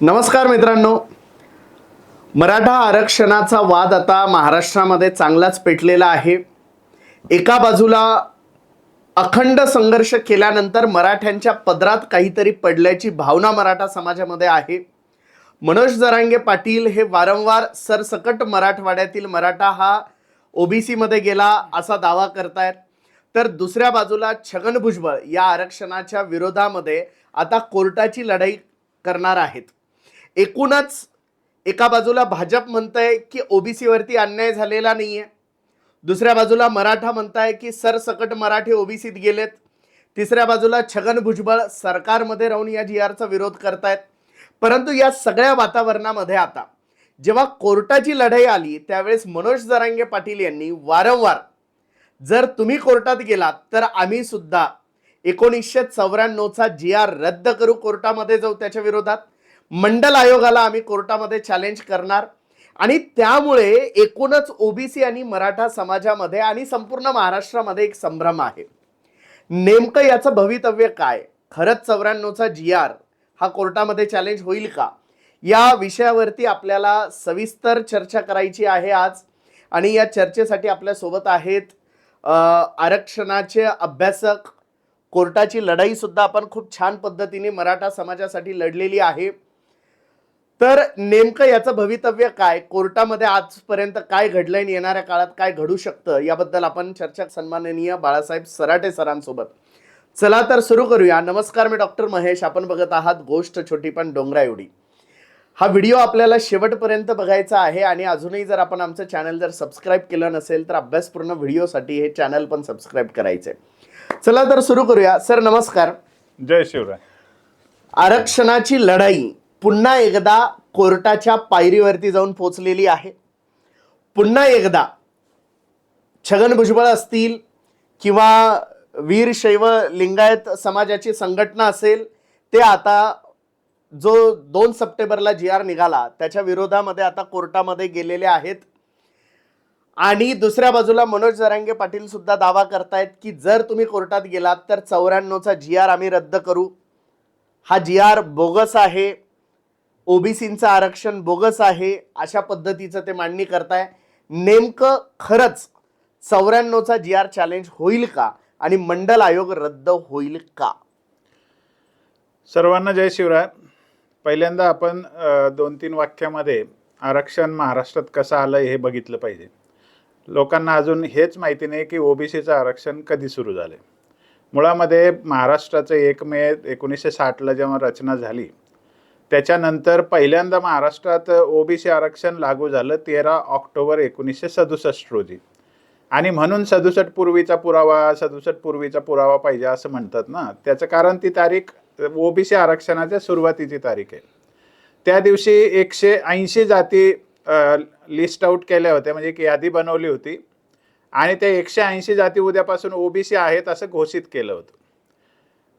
नमस्कार मित्रांनो. मराठा आरक्षणाचा वाद आता महाराष्ट्रामध्ये चांगलाच पेटलेला आहे. एका बाजूला अखंड संघर्ष केल्यानंतर मराठ्यांच्या पदरात काहीतरी पडल्याची भावना मराठा समाजामध्ये आहे. मनोज जरांगे पाटील हे वारंवार सरसकट मराठवाड्यातील मराठा हा ओबीसीमध्ये गेला असा दावा करतायत. तर दुसऱ्या बाजूला छगन भुजबळ या आरक्षणाच्या विरोधामध्ये आता कोर्टाची लढाई करणार आहेत. एकूणच एका बाजूला भाजप म्हणतंय की ओबीसीवरती अन्याय झालेला नाही आहे दुसऱ्या बाजूला मराठा म्हणताय की सरसकट मराठी ओबीसीत गेलेत. तिसऱ्या बाजूला छगन भुजबळ सरकारमध्ये राहून या जी आरचा विरोध करतायत. परंतु या सगळ्या वातावरणामध्ये आता जेव्हा कोर्टाची लढाई आली त्यावेळेस मनोज जरांगे पाटील यांनी वारंवार जर तुम्ही कोर्टात गेलात तर आम्ही सुद्धा एकोणीसशे चौऱ्याण्णवचा जी आर रद्द करू कोर्टामध्ये जाऊ त्याच्या विरोधात. मंडल आयोगाला आम्ही कोर्टामध्ये चॅलेंज करणार. आणि त्यामुळे एकूणच ओबीसी आणि मराठा समाजामध्ये आणि संपूर्ण महाराष्ट्रामध्ये एक संभ्रम आहे. नेमकं याचं भवितव्य काय? खरंच चौऱ्याण्णवचा जी आर हा कोर्टामध्ये चॅलेंज होईल का? या विषयावरती आपल्याला सविस्तर चर्चा करायची आहे आज. आणि या चर्चेसाठी आपल्यासोबत आहेत आरक्षणाचे अभ्यासक कोर्टाची लढाईसुद्धा आपण खूप छान पद्धतीने मराठा समाजासाठी लढलेली आहे. तर नेमकं याचं भवितव्य काय? कोर्टामध्ये आजपर्यंत काय घडलंय आणि येणाऱ्या काळात काय घडू शकतं? याबद्दल आपण चर्चा सन्माननीय बाळासाहेब सराटे सरांसोबत. चला तर सुरू करूया. नमस्कार मी डॉक्टर महेश. आपण बघत आहात गोष्ट छोटी पण डोंगरा एवढी. हा व्हिडिओ आपल्याला शेवटपर्यंत बघायचा आहे आणि अजूनही जर आपण आमचं चॅनल जर सबस्क्राईब केलं नसेल तर अभ्यासपूर्ण व्हिडिओसाठी हे चॅनल पण सबस्क्राईब करायचे चला तर सुरू करूया. सर नमस्कार. जय शिवराय. आरक्षणाची लढाई पुन्हा एकदा कोर्टाच्या पायरीवरती जाऊन पोचलेली आहे. पुन्हा एकदा छगन भुजबळ असतील किंवा वीरशैव लिंगायत समाजाची संघटना असेल ते आता जो दोन सप्टेंबरला जी आर निघाला त्याच्या विरोधामध्ये आता कोर्टामध्ये गेलेले आहेत. आणि दुसऱ्या बाजूला मनोज जरांगे पाटील सुद्धा दावा करतायत की जर तुम्ही कोर्टात गेलात तर चौऱ्याण्णवचा जी आर आम्ही रद्द करू. हा जी आर बोगस आहे. ओबीसींचं आरक्षण बोगस आहे अशा पद्धतीचं ते मांडणी करताय. नेमकं खरंच चौऱ्याण्णवचा जी आर चॅलेंज होईल का? आणि मंडल आयोग रद्द होईल का? सर्वांना जय शिवराय. पहिल्यांदा आपण दोन तीन वाक्यामध्ये आरक्षण महाराष्ट्रात कसं आलं हे बघितलं पाहिजे. लोकांना अजून हेच माहिती नाही की ओबीसीचं आरक्षण कधी सुरू झाले मुळामध्ये महाराष्ट्राचं एक मे एकोणीसशे साठला जेव्हा रचना झाली त्याच्यानंतर पहिल्यांदा महाराष्ट्रात ओबीसी आरक्षण लागू झालं तेरा ऑक्टोबर एकोणीसशे सदुसष्ट रोजी. आणि म्हणून सदुसष्ट पूर्वीचा पुरावा सदुसष्ट पूर्वीचा पुरावा पाहिजे असं म्हणतात ना. त्याचं कारण ती तारीख ओबीसी आरक्षणाच्या सुरुवातीची तारीख आहे. त्या दिवशी एकशे ऐंशी जाती लिस्ट आउट केल्या होत्या म्हणजे एक यादी बनवली होती. आणि त्या एकशे ऐंशी जाती उद्यापासून ओबीसी आहेत असं घोषित केलं होतं.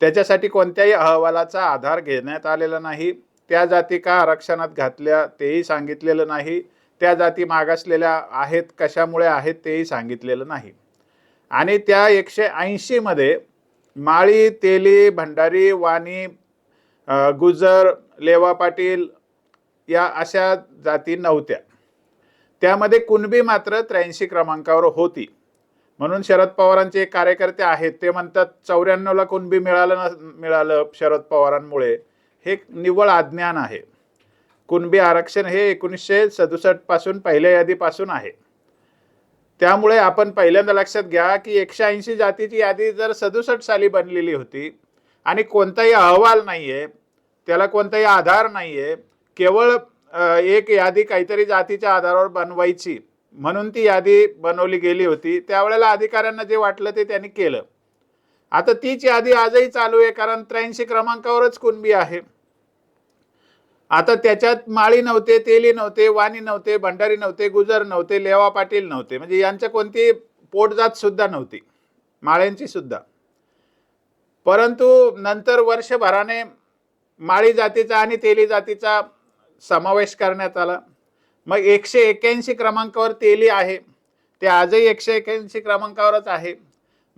त्याच्यासाठी कोणत्याही अहवालाचा आधार घेण्यात आलेला नाही. त्या जाती का आरक्षणात घातल्या तेही सांगितलेलं नाही. त्या जाती मागासलेल्या आहेत कशामुळे आहेत तेही सांगितलेलं नाही. आणि त्या एकशे ऐंशीमध्ये माळी तेली भंडारी वाणी गुजर लेवा पाटील या अशा जाती नव्हत्या. त्यामध्ये कुणबी मात्र त्र्याऐंशी क्रमांकावर होती. म्हणून शरद पवारांचे एक कार्यकर्ते आहेत ते म्हणतात चौऱ्याण्णवला कुणबी मिळालं न मिळालं शरद पवारांमुळे. हे एक निव्वळ अज्ञान आहे. कुणबी आरक्षण हे एकोणीसशे सदुसष्टपासून पहिल्या यादीपासून आहे. त्यामुळे आपण पहिल्यांदा लक्षात घ्या की एकशे ऐंशी जातीची यादी जर सदुसष्ट साली बनलेली होती आणि कोणताही अहवाल नाही आहे त्याला कोणताही आधार नाही आहे केवळ एक यादी काहीतरी जातीच्या आधारावर बनवायची म्हणून ती यादी बनवली गेली होती त्यावेळेला अधिकाऱ्यांना जे वाटलं ते त्यांनी केलं. आता तीच यादी आजही चालू आहे कारण त्र्याऐंशी क्रमांकावरच कुणबी आहे. आता त्याच्यात माळी नव्हते तेली नव्हते वाणी नव्हते भंडारी नव्हते गुजर नव्हते लेवा पाटील नव्हते. म्हणजे यांच्या कोणती पोटजात सुद्धा नव्हती. माळ्यांची सुद्धा. परंतु नंतर वर्षभराने माळी जातीचा आणि तेली जातीचा समावेश करण्यात आला. मग एकशे एक्याऐंशी क्रमांकावर तेली आहे. ते आजही एकशे एक्याऐंशी क्रमांकावरच आहे.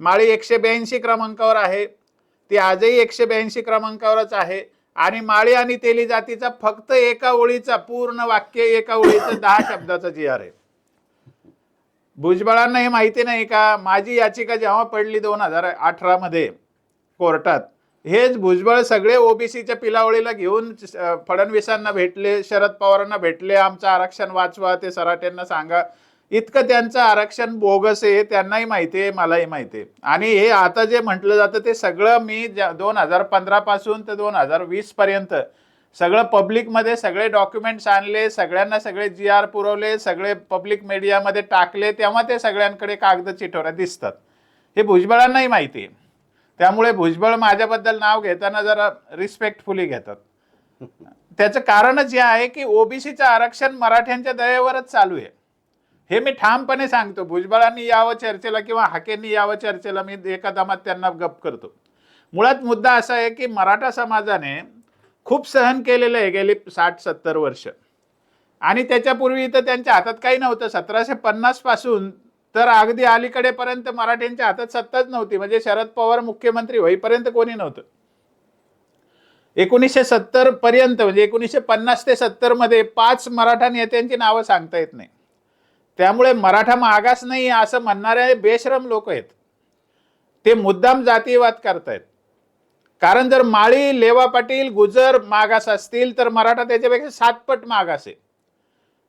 माळी एकशे ब्याऐंशी क्रमांकावर आहे. ती आजही एकशे ब्याऐंशी क्रमांकावरच आहे. आणि माळी आणि तेली जातीचा फक्त एका ओळीचा पूर्ण वाक्य एका ओळीचं दहा शब्दाचा जी आर आहे. भुजबळांना हे माहिती नाही का? माझी याचिका जेव्हा पडली दोन हजार अठरा मध्ये कोर्टात हेच भुजबळ सगळे ओबीसीच्या पिलावळीला घेऊन फडणवीसांना भेटले शरद पवारांना भेटले आमचं आरक्षण वाचवा ते सराट्यांना सांगा. इतकं त्यांचं आरक्षण बोगस आहे त्यांनाही माहिती आहे मलाही माहिती आहे. आणि हे आता जे म्हटलं जातं ते सगळं मी दोन हजार पंधरा पासून ते दोन हजार वीस पर्यंत सगळं पब्लिकमध्ये सगळे डॉक्युमेंट्स आणले सगळ्यांना सगळे जी आर पुरवले सगळे पब्लिक मीडियामध्ये टाकले तेव्हा ते सगळ्यांकडे कागद चिठोऱ्या दिसतात. हे भुजबळांनाही माहिती आहे. त्यामुळे भुजबळ माझ्याबद्दल नाव घेताना जरा रिस्पेक्टफुली घेतात. त्याचं कारणच हे आहे की ओबीसीचं आरक्षण मराठ्यांच्या दयेवरच चालू आहे. हे मी ठामपणे सांगतो. भुजबळांनी यावं चर्चेला किंवा हाकेंनी यावं चर्चेला मी एका दमात त्यांना गप करतो. मुळात मुद्दा असा आहे की मराठा समाजाने खूप सहन केलेलं आहे गेली साठ सत्तर वर्ष. आणि त्याच्यापूर्वी तर त्यांच्या हातात काही नव्हतं. सतराशे पन्नासपासून तर अगदी अलीकडेपर्यंत मराठ्यांच्या हातात सत्ताच नव्हती. म्हणजे शरद पवार मुख्यमंत्री होईपर्यंत कोणी नव्हतं. एकोणीसशे सत्तर पर्यंत म्हणजे एकोणीसशे पन्नास ते सत्तरमध्ये पाच मराठा नेत्यांची नावं सांगता येत नाही. त्यामुळे मराठा मागास नाही असं म्हणणारे बेश्रम लोक आहेत. ते मुद्दाम जातीयवाद करतायत. कारण जर माळी लेवा पाटील गुजर मागास असतील तर मराठा त्याच्यापेक्षा सातपट मागास आहे.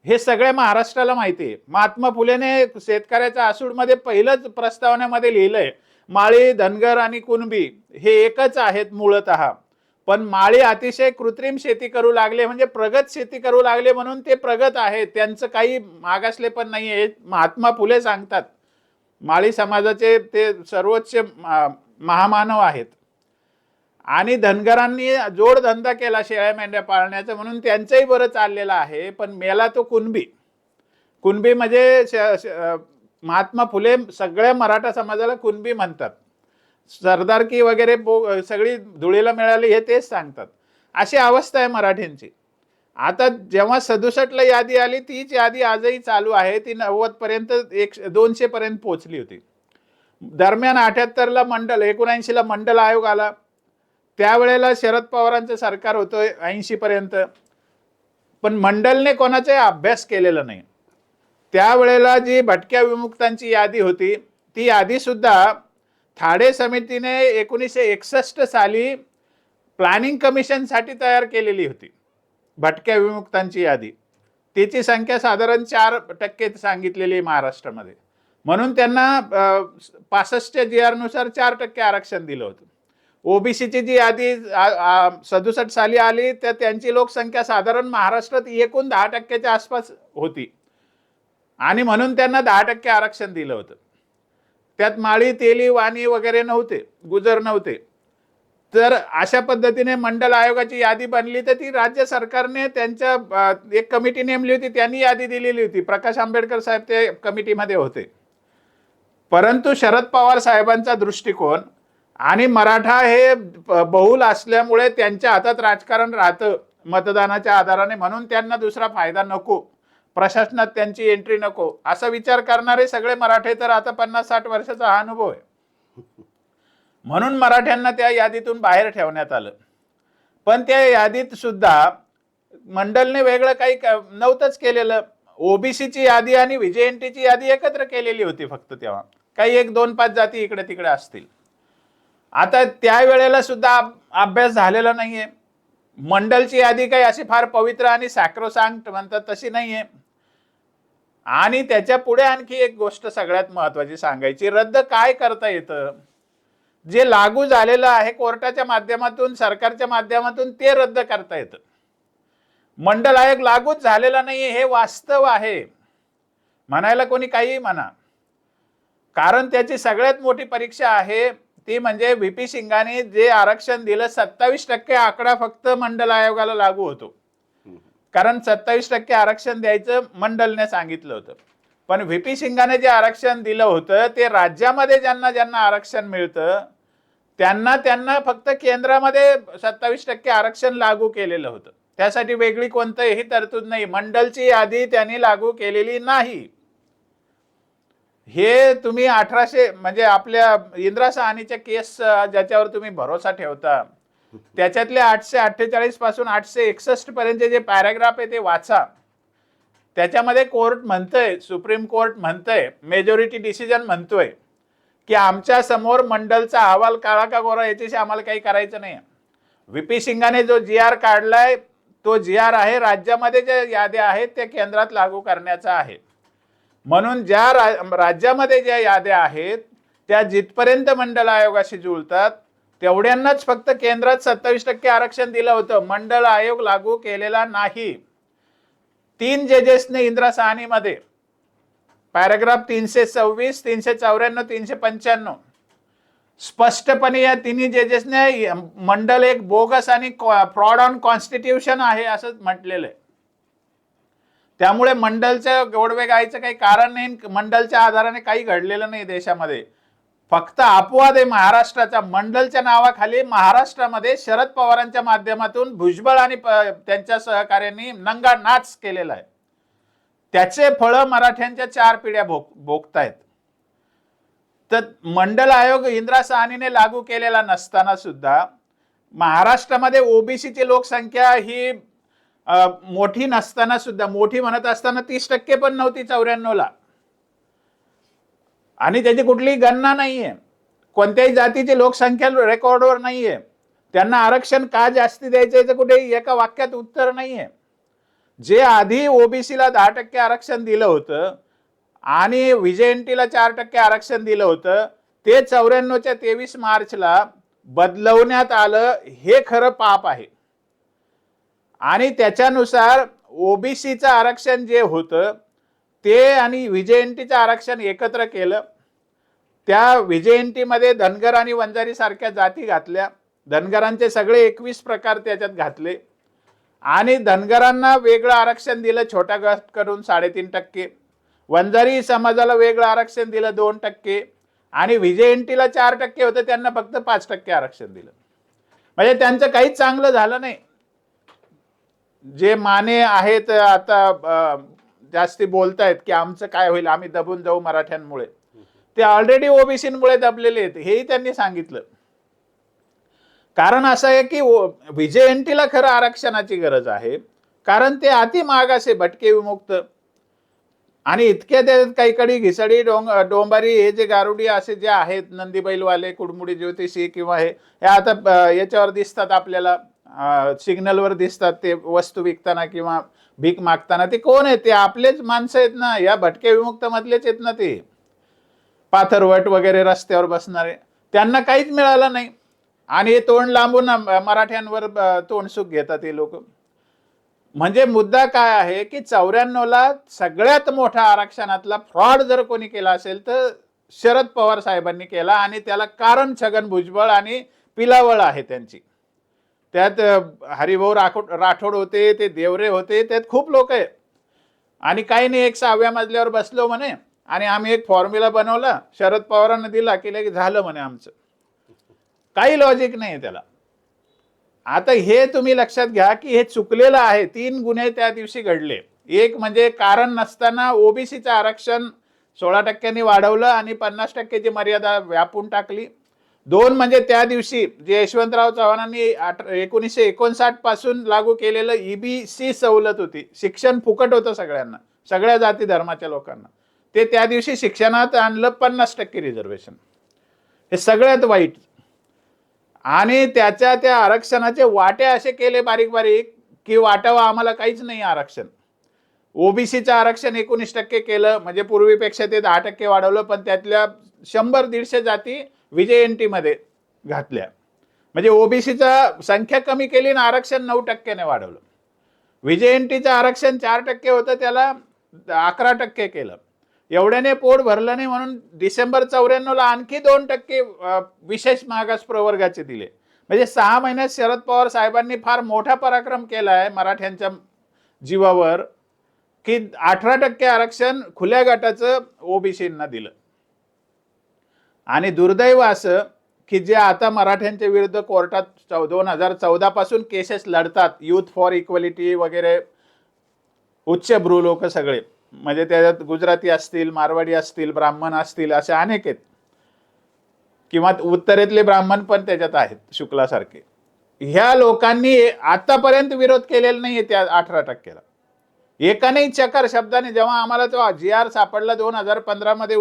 हे सगळ्या महाराष्ट्राला माहिती आहे. महात्मा फुलेने शेतकऱ्याच्या आसूडमध्ये पहिलंच प्रस्तावनेमध्ये लिहिलंय माळी धनगर आणि कुणबी हे एकच आहेत मूळतः. पण माळी अतिशय कृत्रिम शेती करू लागले म्हणजे प्रगत शेती करू लागले म्हणून ते प्रगत आहेत. त्यांचं काही मागासले पण नाही आहे महात्मा फुले सांगतात. माळी समाजाचे ते सर्वोच्च महामानव आहेत. आणि धनगरांनी जोडधंदा केला शेळ्या मेंढ्या पाळण्याचा म्हणून त्यांचंही बरं चाललेलं आहे पण मेला तो कुणबी. कुणबी म्हणजे श- श- महात्मा फुले सगळ्या मराठा समाजाला कुणबी म्हणतात. सरदारकी वगैरे बो सगळी धुळीला मिळाली हे तेच सांगतात. अशी अवस्था आहे मराठींची. आता जेव्हा सदुसष्टला यादी आली तीच यादी आजही चालू आहे. ती नव्वद पर्यंत एक दोनशे पर्यंत पोहोचली होती. दरम्यान अठ्याहत्तरला मंडल एकोणऐंशीला मंडल आयोग आला. त्यावेळेला शरद पवारांचं सरकार होतं ऐंशी पर्यंत. पण मंडलने कोणाचाही अभ्यास केलेला नाही. त्यावेळेला जी भटक्या विमुक्तांची यादी होती ती यादीसुद्धा ठाडे समितीने एकोणीसशे एकसष्ट साली प्लॅनिंग कमिशनसाठी तयार केलेली होती. भटक्या विमुक्तांची यादी. तिची संख्या साधारण चार टक्के सांगितलेली आहे महाराष्ट्रामध्ये. म्हणून त्यांना पासष्टच्या जी आरनुसार चार टक्के आरक्षण दिलं होतं. ओबीसीची जी यादी सदुसष्ट साली आली तर त्यांची लोकसंख्या साधारण महाराष्ट्रात एकूण दहा टक्क्याच्या आसपास होती. आणि म्हणून त्यांना दहा टक्के आरक्षण दिलं होतं. त्यात माळी तेली वाणी वगैरे नव्हते गुजर नव्हते. तर अशा पद्धतीने मंडल आयोगाची यादी बनली तर ती राज्य सरकारने त्यांच्या एक कमिटी नेमली होती त्यांनी यादी दिलेली होती. प्रकाश आंबेडकर साहेब ते कमिटीमध्ये होते. परंतु शरद पवार साहेबांचा दृष्टिकोन आणि मराठा हे ब- बहुल असल्यामुळे त्यांच्या हातात राजकारण राहतं मतदानाच्या आधाराने. म्हणून त्यांना दुसरा फायदा नको. प्रशासनात त्यांची एंट्री नको. असा विचार करणारे सगळे मराठे तर आता पन्नास साठ वर्षाचा हा अनुभव आहे. म्हणून मराठ्यांना त्या यादीतून बाहेर ठेवण्यात आलं. पण त्या यादीत सुद्धा मंडलने वेगळं काही क- नव्हतंच केलेलं. ओबीसीची यादी आणि व्हीजेएनटीची यादी एकत्र केलेली होती फक्त तेव्हा. काही एक दोन पाच जाती इकडे तिकडे असतील. आता त्यावेळेला सुद्धा अभ्यास झालेला नाहीये. मंडलची यादी काही अशी फार पवित्र आणि सॅक्रोसांक्ट म्हणतात तशी नाहीये. आणि त्याच्या पुढे आणखी एक गोष्ट सगळ्यात महत्वाची सांगायची रद्द काय करता येतं? जे लागू झालेलं आहे कोर्टाच्या माध्यमातून सरकारच्या माध्यमातून ते रद्द करता येतं. मंडल आयोग लागूच झालेला नाहीये हे वास्तव आहे. म्हणायला कोणी काहीही म्हणा. कारण त्याची सगळ्यात मोठी परीक्षा आहे ती म्हणजे व्ही पी सिंगाने जे आरक्षण दिलं सत्तावीस टक्के आकडा फक्त मंडल आयोगाला लागू होतो. कारण सत्तावीस टक्के आरक्षण द्यायचं मंडलने सांगितलं होतं. पण व्ही पी सिंगाने जे आरक्षण दिलं होतं ते राज्यामध्ये ज्यांना ज्यांना आरक्षण मिळतं त्यांना त्यांना फक्त केंद्रामध्ये सत्तावीस टक्के आरक्षण लागू केलेलं होतं. त्यासाठी वेगळी कोणतंही तरतूद नाही. मंडलची यादी त्यांनी लागू केलेली नाही. हे तुम्ही अठराशे म्हणजे आपल्या इंदिरा सहानीच्या केस ज्याच्यावर तुम्ही भरोसा ठेवता त्याच्यातले आठशे अठ्ठेचाळीसपासून आठशे एकसष्ट पर्यंत जे पॅराग्राफ आहे ते वाचा. त्याच्यामध्ये कोर्ट म्हणतंय सुप्रीम कोर्ट म्हणतंय मेजॉरिटी डिसिजन म्हणतोय की आमच्यासमोर मंडलचा अहवाल काळा का गोरा याच्याशी आम्हाला काही करायचं नाही व्ही पी सिंगाने जो जी आर काढलाय तो जी आर आहे राज्यामध्ये ज्या याद्या आहेत त्या केंद्रात लागू करण्याचा आहे. म्हणून ज्या रा- राज्यामध्ये ज्या याद्या आहेत त्या जिथपर्यंत मंडल आयोगाशी जुळतात तेवढ्यांनाच फक्त केंद्रात सत्तावीस टक्के आरक्षण दिलं होतं. मंडल आयोग लागू केलेला नाही. तीन जजेसने इंदिरा साहनीमध्ये. पॅराग्राफ तीनशे सव्वीस तीनशे चौऱ्याण्णव तीनशे पंच्याण्णव. स्पष्टपणे या तिन्ही जजेसने मंडल एक बोगस आणि फ्रॉड ऑन कॉन्स्टिट्यूशन आहे असं म्हटलेलं आहे. त्यामुळे मंडलचं गोडवे गायचं काही कारण नाही मंडलच्या आधाराने काही घडलेलं नाही देशामध्ये. फक्त अपवाद आहे महाराष्ट्राचा. मंडलच्या नावाखाली महाराष्ट्रामध्ये शरद पवारांच्या माध्यमातून भुजबळ आणि प- त्यांच्या सहकार्यांनी नंगा नाच केलेला आहे. त्याचे फळं मराठ्यांच्या चार पिढ्या भोग भोगतायत. तर मंडल आयोग इंदिरा साहनीने लागू केलेला नसताना सुद्धा महाराष्ट्रामध्ये ओबीसीची लोकसंख्या ही मोठी नसताना सुद्धा मोठी म्हणत असताना तीस टक्के पण नव्हती चौऱ्याण्णवला. आणि त्याची कुठलीही गणना नाहीये. कोणत्याही जातीची लोकसंख्या रेकॉर्डवर नाहीये. त्यांना आरक्षण का जास्ती द्यायचं याचं कुठे एका वाक्यात उत्तर नाहीये. जे आधी ओबीसीला दहा टक्के आरक्षण दिलं होतं आणि व्हीजेएनटीला चार टक्के आरक्षण दिलं होतं ते चौऱ्याण्णवच्या तेवीस मार्चला बदलवण्यात आलं हे खरं पाप आहे. आणि त्याच्यानुसार ओबीसीचं आरक्षण जे होतं ते आणि व्हीजेएनटीचं आरक्षण एकत्र केलं. त्या विजयंतीमध्ये धनगर आणि वंजारी सारख्या जाती घातल्या. धनगरांचे सगळे एकवीस प्रकार त्याच्यात घातले. आणि धनगरांना वेगळं आरक्षण दिलं छोट्या गट करून साडेतीन टक्के. वंजारी समाजाला वेगळं आरक्षण दिलं दोन टक्के. आणि विजयंतीला चार टक्के होतं त्यांना फक्त पाच टक्के आरक्षण दिलं. म्हणजे त्यांचं काहीच चांगलं झालं नाही. जे माने आहेत आता अ, जास्ती बोलतायत की आमचं काय होईल आम्ही दबून जाऊ मराठ्यांमुळे. ते ऑलरेडी ओबीसीमुळे दबलेले आहेत हेही त्यांनी सांगितलं. कारण असं आहे की व्हीजेएनटीला खरं आरक्षणाची गरज आहे. कारण ते अति मागासे भटके विमुक्त. आणि इतक्या त्याच्यात काही कडी घिसडी डोंग डोंबारी हे जे गारुडी असे जे आहेत नंदी बैलवाले कुडमुडी ज्योतिषी किंवा हे हे आता याच्यावर दिसतात आपल्याला सिग्नलवर दिसतात ते वस्तू विकताना किंवा भीक मागताना. ते कोण आहे ते आपलेच माणसं आहेत ना. या भटके विमुक्त मधलेच आहेत ना ते. पाथरवट वगैरे रस्त्यावर बसणारे. त्यांना काहीच मिळालं नाही. आणि हे तोंड लांबून मराठ्यांवर अ, तोंडसुख घेतात हे लोक. म्हणजे मुद्दा काय आहे की चौऱ्याण्णवला सगळ्यात मोठा आरक्षणातला फ्रॉड जर कोणी केला असेल तर शरद पवार साहेबांनी केला आणि त्याला कारण छगन भुजबळ आणि पिलावळ आहे त्यांची. त्यात हरिभाऊ राठोड राठोड होते ते देवरे होते त्यात खूप लोक आहे आणि काही नाही एक सहाव्या मजल्यावर बसलो म्हणे. आणि आम्ही एक फॉर्म्युला बनवला शरद पवारांना दिला की लगेच झालं म्हणे आमचं. काही लॉजिक नाही त्याला. आता हे तुम्ही लक्षात घ्या की हे चुकलेलं आहे. तीन गुन्हे त्या दिवशी घडले. एक म्हणजे कारण नसताना ओबीसीचं आरक्षण सोळा टक्क्यांनी वाढवलं आणि पन्नास टक्क्याची मर्यादा व्यापून टाकली. दोन म्हणजे त्या दिवशी जे यशवंतराव चव्हाणांनी आठ एकोणीसशे एकोणसाठपासून लागू केलेलं ईबीसी सवलत होती. शिक्षण फुकट होतं सगळ्यांना सगळ्या जाती धर्माच्या लोकांना. ते त्या दिवशी शिक्षणात आणलं पन्नास टक्के रिझर्वेशन हे सगळ्यात वाईट. आणि त्याच्या त्या आरक्षणाचे वाटे असे केले बारीक बारीक की वाटावं आम्हाला काहीच नाही आरक्षण. ओबीसीचं आरक्षण एकोणीस टक्के केलं म्हणजे पूर्वीपेक्षा ते दहा टक्के वाढवलं पण त्यातल्या शंभर दीडशे जाती विजयमध्ये घातल्या. म्हणजे ओबीसीचा संख्या कमी केली आणि आरक्षण नऊ टक्क्याने वाढवलं. विजय टीचं आरक्षण चार टक्के होतं त्याला अकरा टक्के केलं. एवढ्याने पोट भरलं नाही म्हणून डिसेंबर चौऱ्याण्णवला आणखी दोन टक्के विशेष मागास प्रवर्गाचे दिले. म्हणजे सहा महिन्यात शरद पवार साहेबांनी फार मोठा पराक्रम केला आहे मराठ्यांच्या जीवावर की अठरा टक्के आरक्षण खुल्या गटाचं ओबीसींना दिलं. आणि दुर्दैव असं की जे आता मराठ्यांच्या विरुद्ध कोर्टात चौ दोन हजार चौदा पासून केसेस लढतात. यूथ फॉर इक्वलिटी वगैरे उच्च भ्रू लोक सगळे. म्हणजे त्याच्यात गुजराती असतील मारवाडी असतील ब्राह्मण असतील असे अनेक आहेत. किंवा उत्तरेतले ब्राह्मण पण त्याच्यात आहेत शुक्लासारखे. ह्या लोकांनी आतापर्यंत विरोध केलेला नाहीये त्या अठरा टक्क्याला एकानेही चकार शब्दाने जेव्हा आम्हाला तो जी आर सापडला दोन हजार पंधरामध्ये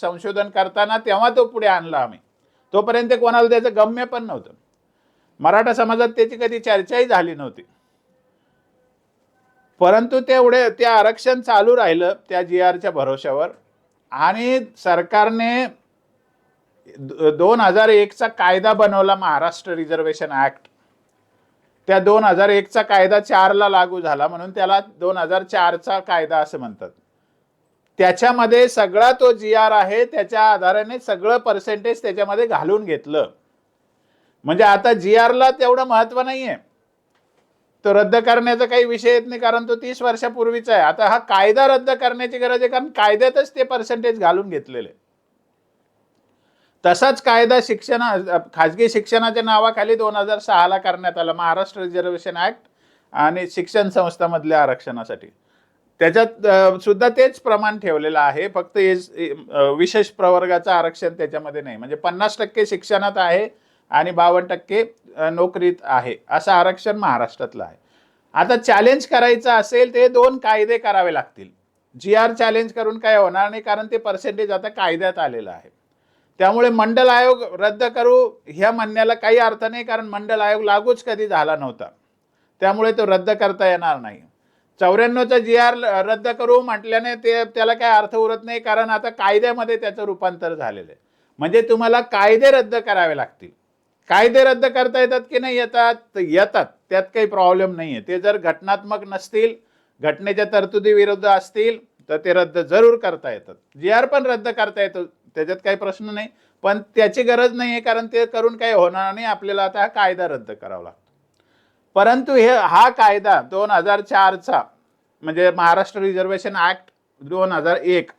संशोधन करताना तेव्हा तो पुढे आणला आम्ही. तोपर्यंत कोणाला त्याचं गम्य पण नव्हतं. मराठा समाजात त्याची कधी चर्चाही झाली नव्हती. परंतु तेवढे ते आरक्षण चालू राहिलं त्या जी आरच्या भरोश्यावर. आणि सरकारने दोन हजार एकचा कायदा बनवला महाराष्ट्र रिझर्वेशन ऍक्ट त्या दोन हजार एकचा कायदा चारला लागू झाला म्हणून त्याला दोन हजार चारचा कायदा असं म्हणतात. त्याच्यामध्ये सगळा तो जी आर आहे त्याच्या आधाराने सगळं पर्सेंटेज त्याच्यामध्ये घालून घेतलं. म्हणजे आता जी आरला तेवढं महत्त्व आहे तो रद्द करण्याचा काही विषय येत नाही कारण तो तीस वर्षापूर्वीचा आहे. आता हा कायदा रद्द करण्याची गरज आहे कारण कायद्यातच ते पर्सेंटेज घालून घेतलेले. तसाच कायदा शिक्षण खाजगी शिक्षणाच्या नावाखाली दोन हजार सहाला करण्यात आला महाराष्ट्र रिझर्वेशन ऍक्ट आणि शिक्षण संस्थामधल्या आरक्षणासाठी. त्याच्यात सुद्धा तेच प्रमाण ठेवलेलं आहे फक्त विशेष प्रवर्गाचं आरक्षण त्याच्यामध्ये नाही. म्हणजे पन्नास टक्के शिक्षणात आहे आणि बावन्न टक्के नोकरीत आहे. असं आरक्षण महाराष्ट्रातलं आहे. आता चॅलेंज करायचं असेल ते दोन कायदे करावे लागतील. जी आर चॅलेंज करून काय होणार नाही कारण ते पर्सेंटेज आता कायद्यात आलेलं आहे. त्यामुळे मंडल आयोग रद्द करू ह्या म्हणण्याला काही अर्थ नाही कारण मंडल आयोग लागूच कधी झाला नव्हता. त्यामुळे तो रद्द करता येणार नाही. चौऱ्याण्णवचा जी आर रद्द करू म्हटल्याने ते त्याला काय अर्थ उरत नाही कारण आता कायद्यामध्ये त्याचं रूपांतर झालेलं आहे. म्हणजे तुम्हाला कायदे रद्द करावे लागतील. कायदे रद्द करता येतात की नाही येतात? येतात. त्यात काही प्रॉब्लेम नाही आहे ते जर घटनात्मक नसतील घटनेच्या तरतुदी विरुद्ध असतील तर ते रद्द जरूर करता येतात. जी आर पण रद्द करता येतो. त्याच्यात काही प्रश्न नाही. पण त्याची गरज नाही आहे कारण ते करून काही होणार नाही. आपल्याला आता हा कायदा रद्द करावा लागतो. परंतु हे हा कायदा दोन हजार चारचा म्हणजे महाराष्ट्र रिझर्वेशन ॲक्ट दोन हजार एक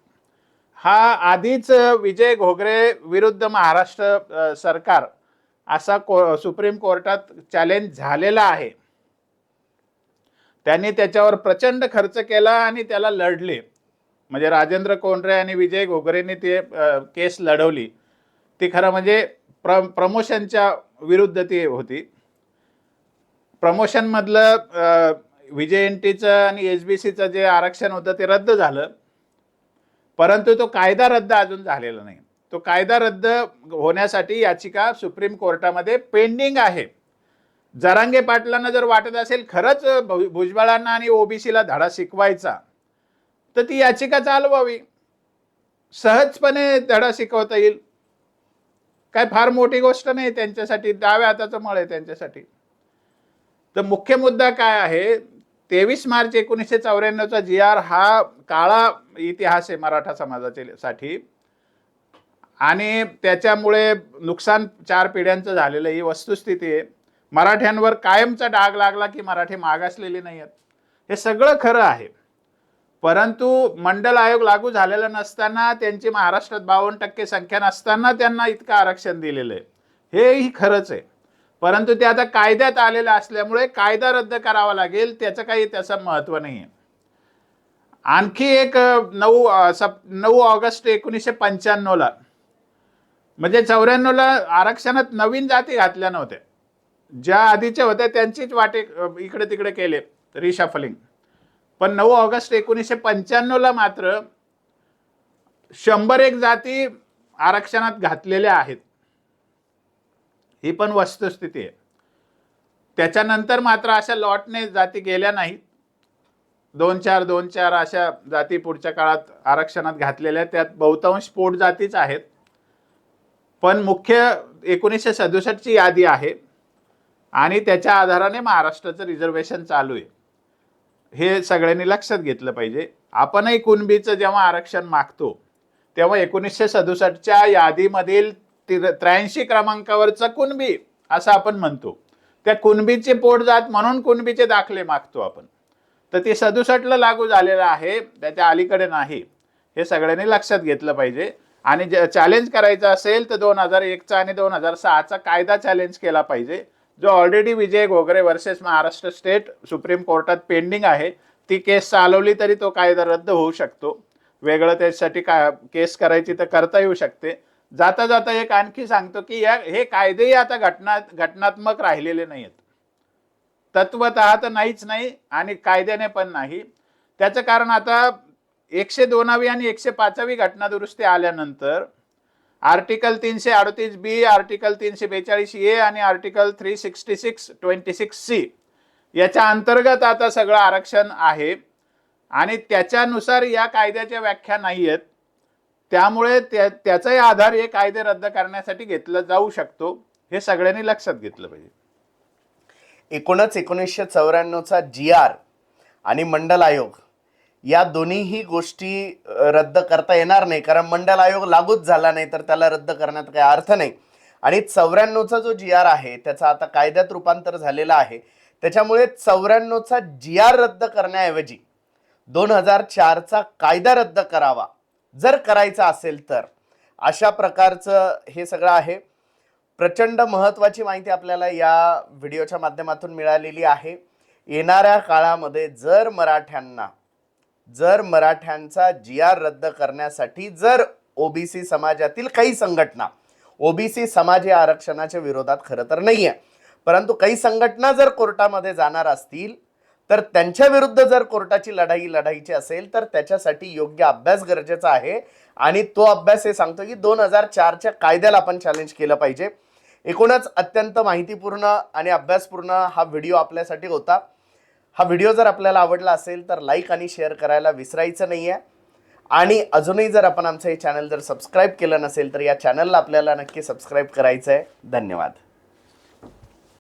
हा आधीच विजय घोगरे विरुद्ध महाराष्ट्र सरकार असा को सुप्रीम कोर्टात चॅलेंज झालेला आहे. त्यांनी त्याच्यावर प्रचंड खर्च केला आणि त्याला लढले. म्हणजे राजेंद्र कोंडरे आणि विजय घोगरेंनी ते केस लढवली. ती खरं म्हणजे प्र प्रमोशनच्या विरुद्ध ती होती. प्रमोशनमधलं विजय एन टीचं आणि एस बी सीचं जे आरक्षण होतं ते रद्द झालं. परंतु तो कायदा रद्द अजून झालेला नाही. तो कायदा रद्द होण्यासाठी याचिका सुप्रीम कोर्टामध्ये पेंडिंग आहे. जरांगे पाटलांना जर वाटत असेल खरंच भुजबळांना आणि ओबीसीला धडा शिकवायचा तर ती याचिका चालवावी. सहजपणे धडा शिकवता येईल. काय फार मोठी गोष्ट नाही त्यांच्यासाठी डाव्या हाताचं मळ आहे त्यांच्यासाठी. तर मुख्य मुद्दा काय आहे तेवीस मार्च एकोणीसशे चौऱ्याण्णवचा जी आर हा काळा इतिहास आहे मराठा समाजाचे साठी. आणि त्याच्यामुळे नुकसान चार पिढ्यांचं झालेलं ही वस्तुस्थिती आहे. मराठ्यांवर कायमचा डाग लागला की मराठी मागासलेले नाही आहेत हे सगळं खरं आहे. परंतु मंडल आयोग लागू झालेला नसताना त्यांची महाराष्ट्रात बावन्न टक्के संख्या नसताना त्यांना इतकं आरक्षण दिलेलं आहे. हेही खरंच आहे. परंतु ते आता कायद्यात आलेलं असल्यामुळे कायदा रद्द करावा लागेल त्याचं काही त्याचं महत्त्व नाही आहे. आणखी एक नऊ सप नऊ ऑगस्ट एकोणीसशे पंच्याण्णवला म्हणजे चौऱ्याण्णवला आरक्षणात नवीन जाती घातल्या नव्हत्या. ज्या आधीच्या होत्या त्यांचीच वाटे इकडे तिकडे केले रिशफलिंग पण नऊ ऑगस्ट एकोणीसशे पंच्याण्णवला मात्र शंभर एक जाती आरक्षणात घातलेल्या आहेत. ही पण वस्तुस्थिती आहे. त्याच्यानंतर मात्र अशा लॉटने जाती गेल्या नाहीत. दोन चार दोन चार अशा जाती पुढच्या काळात आरक्षणात घातलेल्या आहेत. त्यात बहुतांश पोट जातीच आहेत. पण मुख्य एकोणीसशे सदुसष्टची यादी आहे आणि त्याच्या आधाराने महाराष्ट्राचं रिझर्वेशन चालू आहे. हे सगळ्यांनी लक्षात घेतलं पाहिजे. आपणही कुणबीचं जेव्हा आरक्षण मागतो तेव्हा एकोणीसशे सदुसष्टच्या यादीमधील त्र्याऐंशी क्रमांकावरचं कुणबी असं आपण म्हणतो. त्या कुणबीचे पोट जात म्हणून कुणबीचे दाखले मागतो आपण. तर ते सदुसष्टला लागू झालेलं आहे त्याच्या अलीकडे नाही. हे सगळ्यांनी लक्षात घेतलं पाहिजे. आणि चॅलेंज करायचं असेल तर दोन हजार एकचा आणि दोन हजार सहाचा कायदा चॅलेंज केला पाहिजे. जो already Vijay Ghogare versus Maharashtra state supreme कोर्टात पेंडिंग आहे ती केस चालवली तरी तो कायदा रद्द होऊ शकतो. वेगळं त्याच्यासाठी का केस करायची तर करता येऊ शकते. जाता जाता एक आणखी सांगतो की या हे कायदेही आता घटना घटनात्मक राहिलेले नाही आहेत तत्वत तर नाहीच नाही आणि कायद्याने पण नाही. त्याचं कारण आता एकशे दोनावी आणि एकशे पाचावी घटना दुरुस्ती आल्यानंतर आर्टिकल तीनशे अडतीस बी आर्टिकल तीनशे बेचाळीस ए आणि article three sixty six twenty six C. याच्या अंतर्गत आता सगळं आरक्षण आहे. आणि त्याच्यानुसार या कायद्याच्या व्याख्या नाही आहेत. त्यामुळे त्या त्याचाही आधार हे कायदे रद्द करण्यासाठी घेतला जाऊ शकतो. हे सगळ्यांनी लक्षात घेतलं पाहिजे. एकूणच एकोणीसशे चौऱ्याण्णवचा जी आर आणि मंडल आयोग या दोन्हीही गोष्टी रद्द करता येणार नाही. कारण मंडल आयोग लागूच झाला नाही तर त्याला रद्द करण्यात काही अर्थ नाही. आणि चौऱ्याण्णवचा जो जी आर आहे त्याचा आता कायद्यात रूपांतर झालेला आहे. त्याच्यामुळे चौऱ्याण्णवचा जी आर रद्द करण्याऐवजी दोन हजार चारचा कायदा रद्द करावा. जर करायचा असेल तर. अशा प्रकारचं हे सगळं आहे. प्रचंड महत्त्वाची माहिती आपल्याला या व्हिडिओच्या माध्यमातून मिळालेली आहे. येणाऱ्या काळामध्ये जर मराठ्यांना जर मराठ्यांचा जी आर रद्द करण्यासाठी जर ओबीसी समाजातील काही संघटना ओबीसी समाज या आरक्षणाच्या विरोधात खरं तर नाही आहे परंतु काही संघटना जर कोर्टामध्ये जाणार असतील तर त्यांच्या विरुद्ध जर कोर्टाची लढाई लढायची असेल तर त्याच्यासाठी योग्य अभ्यास गरजेचा आहे. आणि तो अभ्यास हे सांगतो की दोन हजार चारच्या कायद्याला आपण चॅलेंज केलं पाहिजे. एकूणच अत्यंत माहितीपूर्ण आणि अभ्यासपूर्ण हा व्हिडिओ आपल्यासाठी होता. हा व्हिडिओ जर आपल्याला आवडला असेल तर लाईक आणि शेअर करायला विसरायचं नाही आहे आणि अजूनही जर आपण आमचं हे चॅनल जर सबस्क्राईब केलं नसेल तर या चॅनलला आपल्याला नक्की सबस्क्राईब करायचं आहे धन्यवाद.